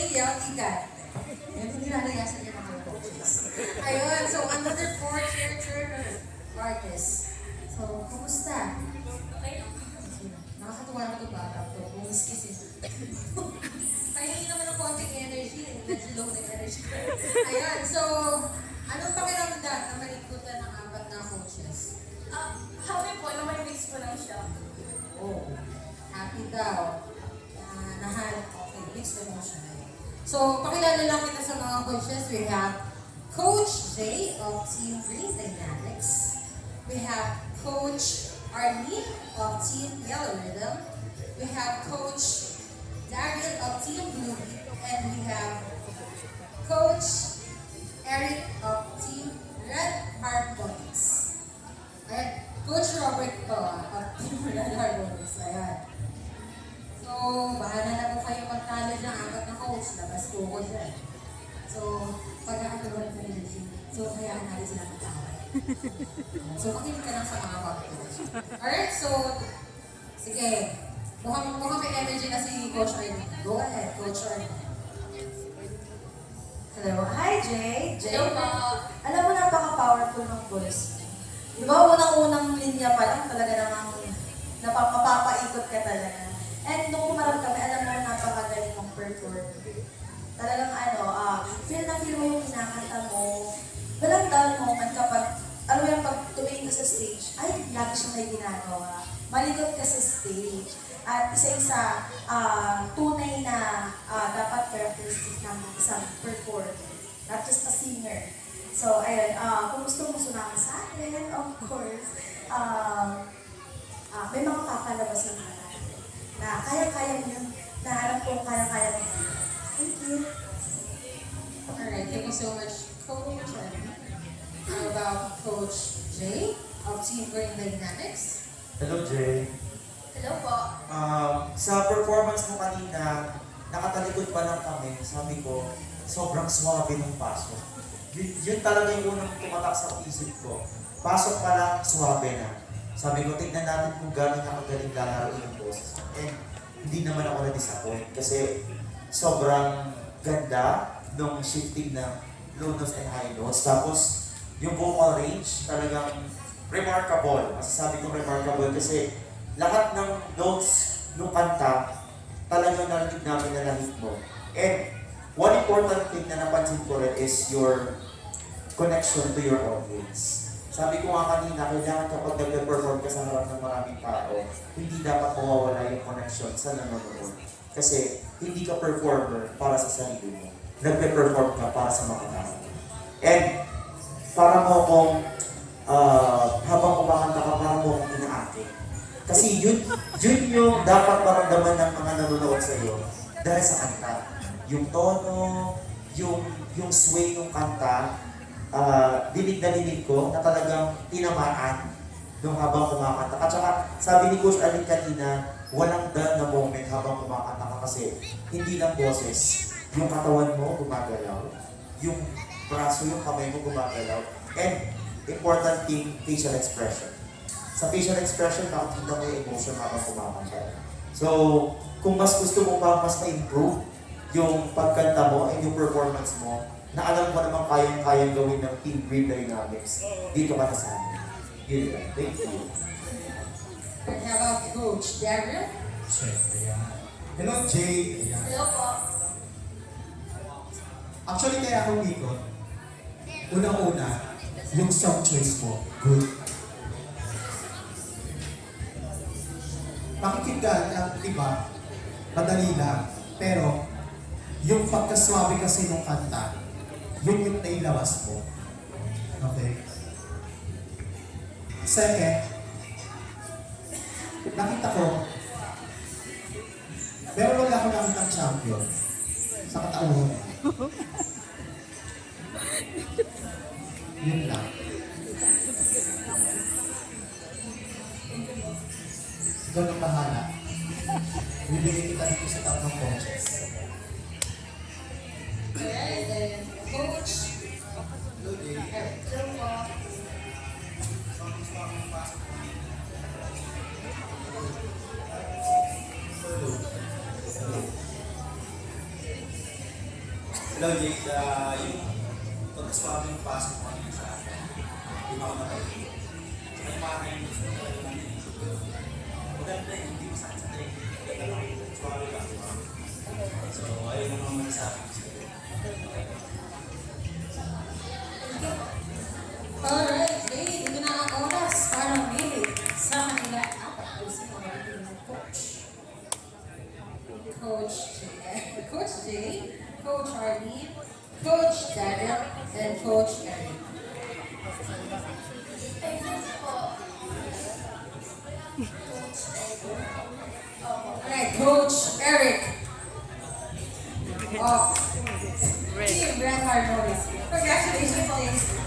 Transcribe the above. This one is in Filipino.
Jay Yautigan. Yan, hindi nalayasan yung mga coaches. Ayun, so another four cheer artist. So, kumusta? Nakakatuwa na itong bata to. Bumiskis eh. Pahingi naman ng konting energy. eh. Medyo low na energy. Ayan, so, anong pakiramdam na malikutan ng apat na coaches? Ah, happy po na may mix po lang siya. Oh, happy daw. So, pakilala lang kita sa mga coaches. We have Coach Jay of Team Green Dynamics. We have Coach Arlene of Team Yellow Rhythm. We have Coach Daryl of Team Blue. And we have Coach Eric of Team Red Harmonics. Ayan, Coach Robert to, ah, of Team Red Harmonics. Ayan. So, bahala coach. Labas po ko dyan. So, pagkakatuloy ng energy. So, hayaan natin sila magtawag. so, makinig ka lang sa mga coach. Alright, so, sige. Mukhang, mukhang may energy na si Coach Arlene. Go ahead, Coach Arlene. Hello. Hi, Jay. Jay. Hello po. Alam mo, napaka-powerful ng voice. Di ba, unang-unang linya pa lang, talaga namang napapapaikot ka talaga. And nung kumarap kami, alam perform. Talagang ano, ah, feel na feel mo yung kinakanta mo. Walang dull moment kapag, alam mo yung pag tumingin ka sa stage, ay, lagi siyang may ginagawa. Malikot ka sa stage. At isa-isa, ah, tunay na ah, dapat characteristic ng isang performer. Not just a singer. So, ayun, ah, kung gusto mo sumama sa akin, of course, um, ah, may mga papalabasin ka natin na kaya-kaya mo yun, na kong kaya-kaya mo yun. Thank you. Alright, thank you so much, Coach Arlene. How about Coach Jay of Team Green Dynamics? Hello, Jay. Hello po. Um, sa performance mo kanina, nakatalikod pa lang kami. Sabi ko, sobrang swabe ng pasok. Yun, yun talaga yung unang tumatak sa isip ko. Pasok pa lang, swabe na. Sabi ko, tignan natin kung gano'n nakagaling lalaro yung boses. And hindi naman ako na-disappoint kasi sobrang ganda nung shifting ng low notes and high notes. Tapos, yung vocal range talagang remarkable. Masasabi ko remarkable kasi lahat ng notes ng kanta talagang narinig namin na nahit mo. And one important thing na napansin ko rin is your connection to your audience. Sabi ko nga kanina, kailangan kapag nag-perform ka sa harap ng maraming tao, hindi dapat mawawala yung connection sa nanonood. Kasi hindi ka performer para sa sarili mo. Nagpe-perform ka para sa mga tao. And para mo kung ah, habang kumakanta ka, para mo akong inaakit. Kasi yun, yun yung dapat maramdaman ng mga nanonood sa iyo dahil sa kanta. Yung tono, yung, yung sway ng kanta, ah, dinig na dinig ko na talagang tinamaan nung habang kumakanta. At saka, sabi ni Coach Alin kanina, walang done na moment habang kumakanta ka kasi hindi lang boses, yung katawan mo gumagalaw, yung braso, yung kamay mo gumagalaw, and important thing, facial expression. Sa facial expression, makikita mo yung emotion habang kumakanta. So, kung mas gusto mo pa mas ma-improve yung pagkanta mo and yung performance mo, na alam ko naman kayang-kayang gawin ng Team Green Dynamics, dito ka na sa amin. Yun lang. Thank you. And how about Coach Daryl? Siyempre yan. Hello, Jay. Hello po. Actually, kaya ako ikot. Unang-una, yung song choice mo, good. Pakikinggan, ang iba, madali lang. Pero, yung pagkaswabe kasi ng kanta, yun yung nailabas mo. Okay? Second, nakita ko, pero wala ako ng champion sa katauhan. Yun lang. Ikaw bahala. Bibigyan kita dito sa tatlong coaches. Hello, Jake. Uh, yung pagkaswabe ng pasok mo kanina sa akin, hindi mo ako napalit. Saka yung mga kainis mo talaga namin. Maganda eh, hindi masakit sa tayo. Maganda lang, swabe lang. So, ayun lang naman sa akin. Na ang coach. Coach Jay, Coach Jay, Coach Harvey, Coach Daniel, and Coach Eric. Alright, Coach Eric of Team Red Harmonies. Congratulations, please.